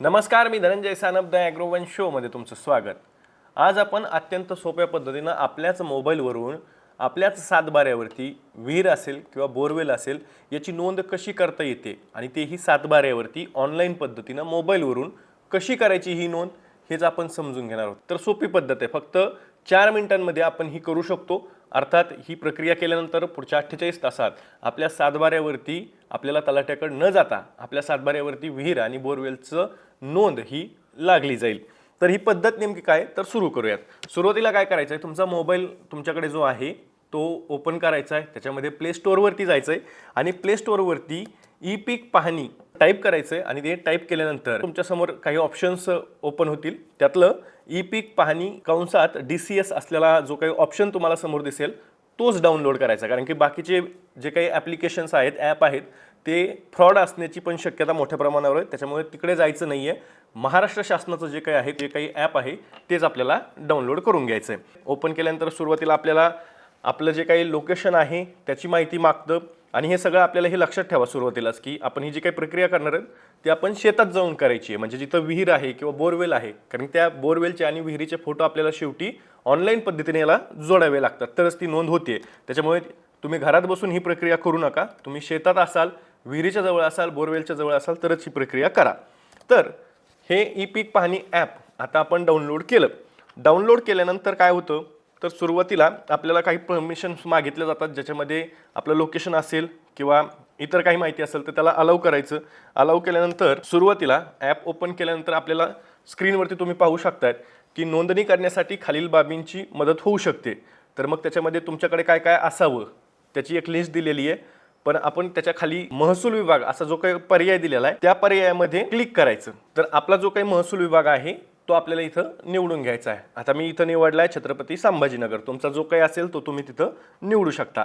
नमस्कार मी धनंजय सानप द ॲग्रोवन शोमध्ये तुमचं स्वागत. आज आपण अत्यंत सोप्या पद्धतीनं आपल्याच मोबाईलवरून आपल्याच सातबाऱ्यावरती विहीर असेल किंवा बोरवेल असेल याची नोंद कशी करता येते आणि तेही सातबाऱ्यावरती ऑनलाईन पद्धतीनं मोबाईलवरून कशी करायची ही नोंद हेच आपण समजून घेणार आहोत. तर सोपी पद्धत आहे. फक्त चार मिनिटांमध्ये आपण ही करू शकतो. अर्थात ही प्रक्रिया केल्यानंतर पुढच्या अठ्ठेचाळीस तासात आपल्या सातबाऱ्यावरती आपल्याला तलाट्याकडे न जाता आपल्या सातबाऱ्यावरती विहीर आणि बोरवेलचं नोंद ही लागली जाईल. तर ही पद्धत नेमकी काय? तर सुरू करूयात. सुरुवातीला काय करायचं आहे तुमचा मोबाईल तुमच्याकडे जो आहे तो ओपन करायचा आहे. त्याच्यामध्ये प्ले स्टोअरवरती जायचं आहे आणि प्ले स्टोअरवरती ई पीक पाहणी टाईप करायचं आहे आणि ते टाईप केल्यानंतर तुमच्यासमोर काही ऑप्शन्स ओपन होतील. त्यातलं ई पीक पाहणी कंसात डी सी एस असलेला जो काही ऑप्शन तुम्हाला समोर दिसेल तोच डाउनलोड करायचा. कारण की बाकीचे जे काही ॲप्लिकेशन्स आहेत ॲप आहेत ते फ्रॉड असण्याची पण शक्यता मोठ्या प्रमाणावर आहे. त्याच्यामुळे तिकडे जायचं नाही आहे महाराष्ट्र शासनाचं जे काही आहे जे काही ॲप आहे तेच आपल्याला डाउनलोड करून घ्यायचं आहे ओपन केल्यानंतर सुरुवातीला आपल्याला आपलं जे काही लोकेशन आहे त्याची माहिती मागतं. आणि हे सगळं आपल्याला हे लक्षात ठेवा सुरुवातीलाच की आपण ही जी काही प्रक्रिया करणार आहेत ती आपण शेतात जाऊन करायची आहे. म्हणजे जिथं विहीर आहे किंवा बोरवेल आहे. कारण त्या बोरवेलचे आणि विहिरीचे फोटो आपल्याला शेवटी ऑनलाईन पद्धतीने याला जोडावे लागतात. तरच ती नोंद होते त्याच्यामुळे तुम्ही घरात बसून ही प्रक्रिया करू नका. तुम्ही शेतात असाल विहिरीच्या जवळ असाल बोरवेलच्या जवळ असाल तरच ही प्रक्रिया करा. तर हे ई पीक पाहणी ॲप आता आपण डाउनलोड केलं. डाउनलोड केल्यानंतर काय होतं? तर सुरुवातीला आपल्याला काही परमिशन्स मागितल्या जातात ज्याच्यामध्ये आपलं लोकेशन असेल किंवा इतर काही माहिती असेल तर त्याला अलाव करायचं. अलाव केल्यानंतर सुरुवातीला ॲप ओपन केल्यानंतर आपल्याला स्क्रीनवरती तुम्ही पाहू शकतात की नोंदणी करण्यासाठी खालील बाबींची मदत होऊ शकते. तर मग त्याच्यामध्ये तुमच्याकडे काय काय असावं? त्याची एक लिस्ट दिलेली आहे. पण आपण त्याच्याखाली महसूल विभाग असा जो काही पर्याय दिलेला आहे त्या पर्यायामध्ये क्लिक करायचं. तर आपला जो काही महसूल विभाग आहे तो आपल्याला इथं निवडून घ्यायचा आहे. आता मी इथं निवडला आहे छत्रपती संभाजीनगर. तुमचा जो काही असेल तो तुम्ही तिथं निवडू शकता.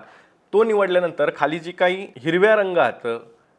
तो निवडल्यानंतर खाली जी काही हिरव्या रंगात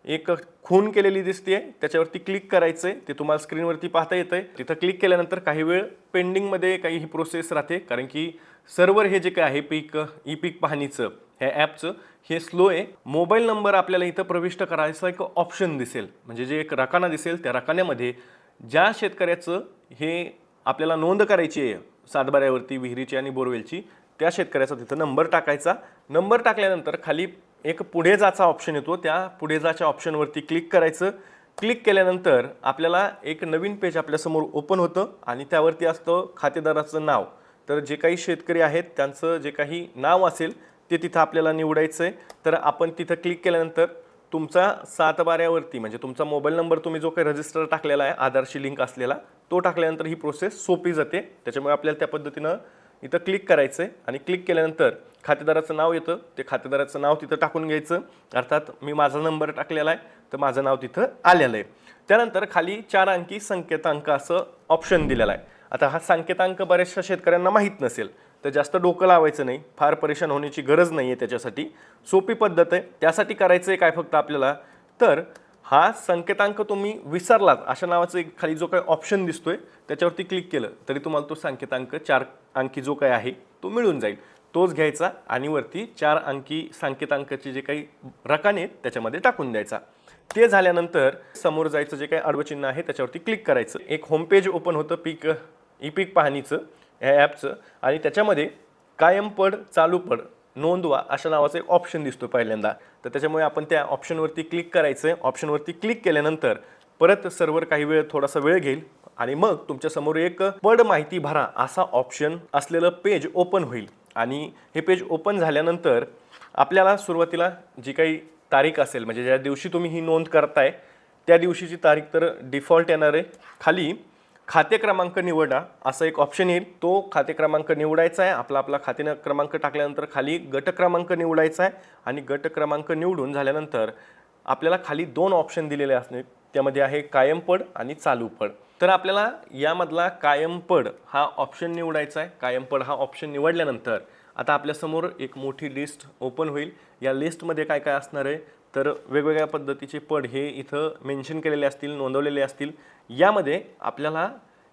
एक खून केलेली दिसते त्याच्यावरती क्लिक करायचं आहे ते तुम्हाला स्क्रीनवरती पाहता येतं आहे तिथं क्लिक केल्यानंतर काही वेळ पेंडिंगमध्ये काही ही प्रोसेस राहते. कारण की सर्वर हे जे काय आहे पीक ई पीक पाहणीचं ह्या ॲपचं हे स्लो आहे. मोबाईल नंबर आपल्याला इथं प्रविष्ट करायचा एक ऑप्शन दिसेल. म्हणजे जे एक रकाना दिसेल त्या रकान्यामध्ये ज्या शेतकऱ्याचं हे आपल्याला नोंद करायची आहे सातबाऱ्यावरती विहिरीची आणि बोरवेलची त्या शेतकऱ्याचा तिथं नंबर टाकायचा. नंबर टाकल्यानंतर खाली एक पुढे जाचा ऑप्शन येतो. त्या पुढे जाच्या ऑप्शनवरती क्लिक करायचं. क्लिक केल्यानंतर आपल्याला एक नवीन पेज आपल्यासमोर ओपन होतं आणि त्यावरती असतं खातेदाराचं नाव. तर जे काही शेतकरी आहेत त्यांचं जे काही नाव असेल ते तिथं आपल्याला निवडायचं आहे तर आपण तिथं क्लिक केल्यानंतर तुमचा सातबाऱ्यावरती म्हणजे तुमचा मोबाईल नंबर तुम्ही जो काही रजिस्टर टाकलेला आहे आधारशी लिंक असलेला तो टाकल्यानंतर ही प्रोसेस सोपी जाते. त्याच्यामुळे आपल्याला त्या पद्धतीनं इथं क्लिक करायचं आहे आणि क्लिक केल्यानंतर खातेदाराचं नाव येतं. ते खातेदाराचं नाव तिथं टाकून घ्यायचं. अर्थात मी माझा नंबर टाकलेला आहे तर माझं नाव तिथं आलेलं आहे. त्यानंतर खाली चार अंकी संकेतांक असं ऑप्शन दिलेलं आहे. आता हा संकेतांक बऱ्याचशा शेतकऱ्यांना माहीत नसेल. तर जास्त डोकं लावायचं नाही फार परेशान होण्याची गरज नाही आहे त्याच्यासाठी. सोपी पद्धत आहे. त्यासाठी करायचं आहे काय फक्त आपल्याला? तर हा संकेतांक तुम्ही विसरलात अशा नावाचं एक खाली जो काही ऑप्शन दिसतोय त्याच्यावरती क्लिक केलं तरी तुम्हाला तो संकेतांक चार अंकी जो काय आहे तो मिळून जाईल. तोच घ्यायचा आणि वरती चार अंकी संकेतांकाचे जे काही रकाने आहेत त्याच्यामध्ये टाकून द्यायचा. ते झाल्यानंतर समोर जायचं जे काही आडवं आहे त्याच्यावरती क्लिक करायचं. एक होमपेज ओपन होतं पीक ई पीक पाहणीचं. ह्या ॲपचं. आणि त्याच्यामध्ये कायम पड चालू पड नोंदवा अशा नावाचं एक ऑप्शन दिसतो पहिल्यांदा. तर त्याच्यामुळे आपण त्या ऑप्शनवरती क्लिक करायचं. आहे ऑप्शनवरती क्लिक केल्यानंतर परत सर्व्हर काही वेळ थोडासा वेळ घेईल आणि मग तुमच्यासमोर एक पड माहिती भरा. असा ऑप्शन असलेलं पेज ओपन होईल. आणि हे पेज ओपन झाल्यानंतर आपल्याला सुरुवातीला जी काही तारीख असेल म्हणजे ज्या दिवशी तुम्ही ही नोंद करताय त्या दिवशीची तारीख तर डिफॉल्ट येणार आहे. खाली खाते क्रमांक निवडा असं एक ऑप्शन येईल. तो खाते क्रमांक निवडायचा आहे. आपला आपला खाते क्रमांक टाकल्यानंतर खाली गट क्रमांक निवडायचा आहे. आणि गट क्रमांक निवडून झाल्यानंतर आपल्याला खाली दोन ऑप्शन दिलेले असणे त्यामध्ये आहे कायम पड आणि चालू पड तर आपल्याला यामधला कायम पड हा ऑप्शन निवडायचा आहे. कायम पड हा ऑप्शन निवडल्यानंतर आता आपल्यासमोर एक मोठी लिस्ट ओपन होईल. या लिस्टमध्ये काय काय असणार आहे? तर वेगवेगळ्या पद्धतीचे पड हे इथं मेन्शन केलेले असतील नोंदवलेले असतील. यामध्ये आपल्याला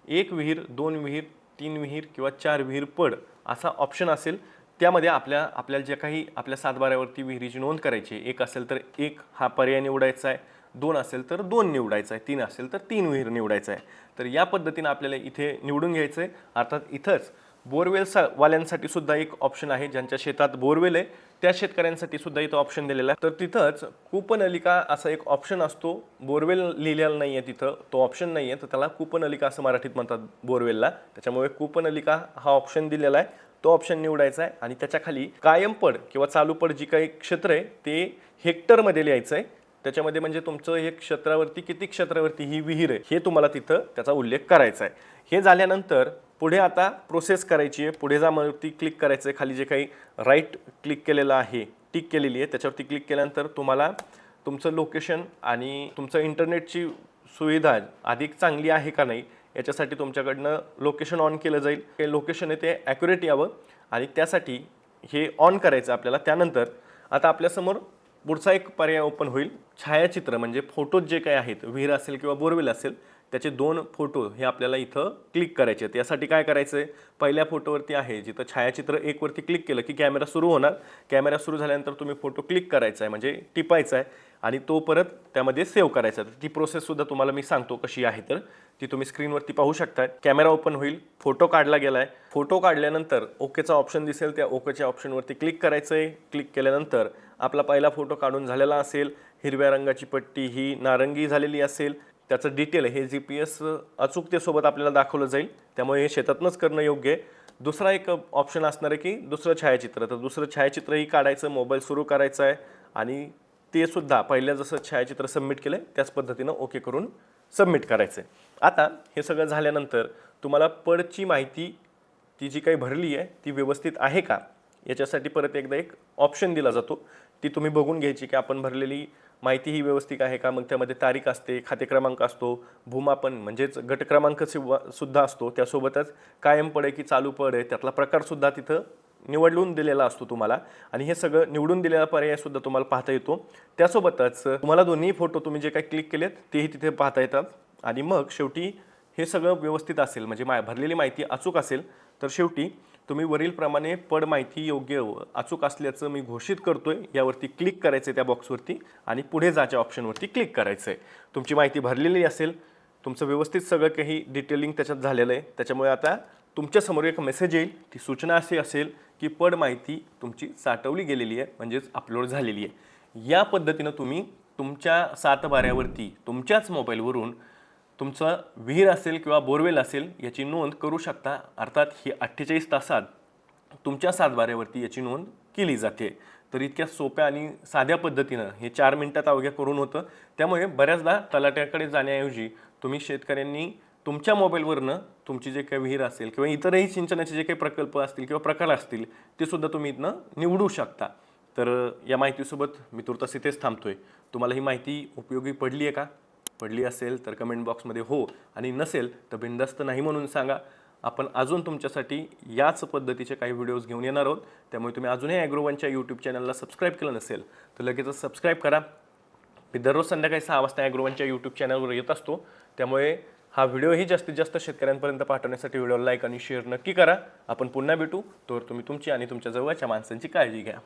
एक विहीर दोन विहीर तीन विहीर किंवा चार विहीर पड असा ऑप्शन असेल. त्यामध्ये आपल्या आपल्याला जे काही आपल्या सातबाऱ्यावरती विहिरीची नोंद करायची आहे, एक असेल तर एक हा पर्याय निवडायचा आहे. दोन असेल तर दोन निवडायचं आहे. तीन असेल तर तीन विहीर निवडायचं आहे. तर या पद्धतीनं आपल्याला इथे निवडून घ्यायचं आहे. अर्थात इथंच बोरवेलसा वाल्यांसाठी सुद्धा एक ऑप्शन आहे ज्यांच्या शेतात बोरवेल आहे त्या शेतकऱ्यांसाठी सुद्धा इथं ऑप्शन दिलेला आहे. तर तिथंच कूपनलिका असा एक ऑप्शन असतो. बोरवेल लिहिलेला नाही आहे तिथं तो ऑप्शन नाही आहे तर त्याला कूपनलिका असं मराठीत म्हणतात बोरवेलला. त्याच्यामुळे कूपनलिका हा ऑप्शन दिलेला आहे. तो ऑप्शन निवडायचा आहे आणि त्याच्याखाली किंवा चालूपड जी काही क्षेत्र आहे ते हेक्टरमध्ये लिहायचं आहे. त्याच्यामध्ये म्हणजे तुमचं हे क्षेत्रावरती किती क्षेत्रावरती ही विहीर आहे हे तुम्हाला तिथं त्याचा उल्लेख करायचा आहे. हे झाल्यानंतर पुढे आता प्रोसेस करायची आहे. पुढे जावरती क्लिक करायचं आहे. खाली जे काही राईट क्लिक केलेलं आहे टिक केलेली आहे त्याच्यावरती क्लिक केल्यानंतर तुम्हाला तुमचं लोकेशन आणि तुमचं इंटरनेटची सुविधा अधिक चांगली आहे का नाही याच्यासाठी तुमच्याकडनं लोकेशन ऑन केलं जाईल. हे लोकेशन आहे ते ॲक्युरेट यावं आणि त्यासाठी हे ऑन करायचं आपल्याला. त्यानंतर आता आपल्यासमोर पुढचा एक पर्याय ओपन होईल. छायाचित्र म्हणजे फोटोज जे काही आहेत विहीर असेल किंवा बोरवेल असेल त्याचे दोन फोटो हे आपल्याला इथं क्लिक करायचे आहेत. यासाठी काय करायचं आहे पहिल्या फोटोवरती आहे जिथं छायाचित्र एकवरती क्लिक केलं की कॅमेरा सुरू होणार. कॅमेरा सुरू झाल्यानंतर तुम्ही फोटो क्लिक करायचा आहे म्हणजे टिपायचा आहे आणि तो परत त्यामध्ये सेव्ह करायचा आहे ती प्रोसेससुद्धा तुम्हाला मी सांगतो कशी आहे तर. ती तुम्ही स्क्रीनवरती पाहू शकता कॅमेरा ओपन होईल फोटो काढला गेला आहे फोटो काढल्यानंतर ओकेचा ऑप्शन दिसेल. त्या ओकेच्या ऑप्शनवरती क्लिक करायचं आहे क्लिक केल्यानंतर आपला पहिला फोटो काढून झालेला असेल. हिरव्या रंगाची पट्टी ही नारंगी झालेली असेल. त्याचं डिटेल हे जी पी एस अचूकतेसोबत आपल्याला दाखवलं जाईल. त्यामुळे हे शेतातनंच करणं योग्य आहे. दुसरा एक ऑप्शन असणार आहे की दुसरं छायाचित्र. तर दुसरं छायाचित्रही काढायचं मोबाईल सुरू करायचा आहे. आणि ते सुद्धा पहिल्या जसं छायाचित्र सबमिट केलं आहे त्याच पद्धतीनं ओके करून सबमिट करायचं आहे. आता हे सगळं झाल्यानंतर तुम्हाला पडची माहिती ती जी काही भरली आहे ती व्यवस्थित आहे का? याच्यासाठी परत एकदा एक ऑप्शन दिला जातो. ती तुम्ही बघून घ्यायची की आपण भरलेली माहिती ही व्यवस्थित आहे का? मग त्यामध्ये तारीख असते खाते क्रमांक असतो भूमापन म्हणजेच गट क्रमांक सुद्धा असतो. त्यासोबतच कायम पड आहे की चालू पड आहे त्यातला प्रकारसुद्धा तिथं निवडून दिलेला असतो तुम्हाला. आणि हे सगळं निवडून दिलेला पर्याय सुद्धा तुम्हाला पाहता येतो. त्यासोबतच तुम्हाला दोन्ही फोटो तुम्ही जे काही क्लिक केलेत तेही तिथे पाहता येतात. आणि मग शेवटी हे सगळं व्यवस्थित असेल म्हणजे मा भरलेली माहिती अचूक असेल तर शेवटी तुम्ही वरीलप्रमाणे पड माहिती योग्य अचूक असल्याचं मी घोषित करतोय. यावरती क्लिक करायचं आहे त्या बॉक्सवरती आणि पुढे जाच्या ऑप्शनवरती क्लिक करायचं आहे तुमची माहिती भरलेली असेल तुमचं व्यवस्थित सगळं काही डिटेलिंग त्याच्यात झालेलं आहे. त्याच्यामुळे आता तुमच्यासमोर एक मेसेज येईल. ती सूचना अशी असेल की पड माहिती तुमची साठवली गेलेली आहे म्हणजेच अपलोड झालेली आहे. या पद्धतीनं तुम्ही तुमच्या सातबाऱ्यावरती तुमच्याच मोबाईलवरून तुमचं विहीर असेल किंवा बोरवेल असेल याची नोंद करू शकता. अर्थात ही अठ्ठेचाळीस तासात तुमच्या सातबाऱ्यावरती याची नोंद केली जाते. तर इतक्या सोप्या आणि साध्या पद्धतीनं हे चार मिनटात अवघ्या करून होतं. त्यामुळे बऱ्याचदा तलाट्याकडे जाण्याऐवजी तुम्ही शेतकऱ्यांनी तुमच्या मोबाईलवरनं तुमची जे काही विहीर असेल किंवा इतरही सिंचनाचे जे काही प्रकल्प असतील किंवा प्रकार असतील ते सुद्धा तुम्ही इथनं निवडू शकता. तर या माहितीसोबत मी तुर्तास इथेच थांबतोय. तुम्हाला ही माहिती उपयोगी पडली आहे का? पडली असेल तर कमेंट बॉक्समध्ये हो आणि नसेल तर बिंदास्त नाही म्हणून सांगा. आपण अजून तुमच्यासाठी याच पद्धतीचे काही व्हिडिओज घेऊन येणार आहोत. त्यामुळे तुम्ही अजूनही ॲग्रोवनच्या यूट्यूब चॅनलला सबस्क्राईब केलं नसेल तर लगेचच सबस्क्राईब करा. मी दररोज संध्याकाळी सहा वाजता ॲग्रोवनच्या यूट्यूब चॅनलवर येत असतो. त्यामुळे हा व्हिडिओही जास्तीत जास्त शेतकऱ्यांपर्यंत पाठवण्यासाठी व्हिडिओला लाईक आणि शेअर नक्की करा. आपण पुन्हा भेटू. तर तुम्ही तुमची आणि तुमच्या जवळच्या माणसांची काळजी घ्या.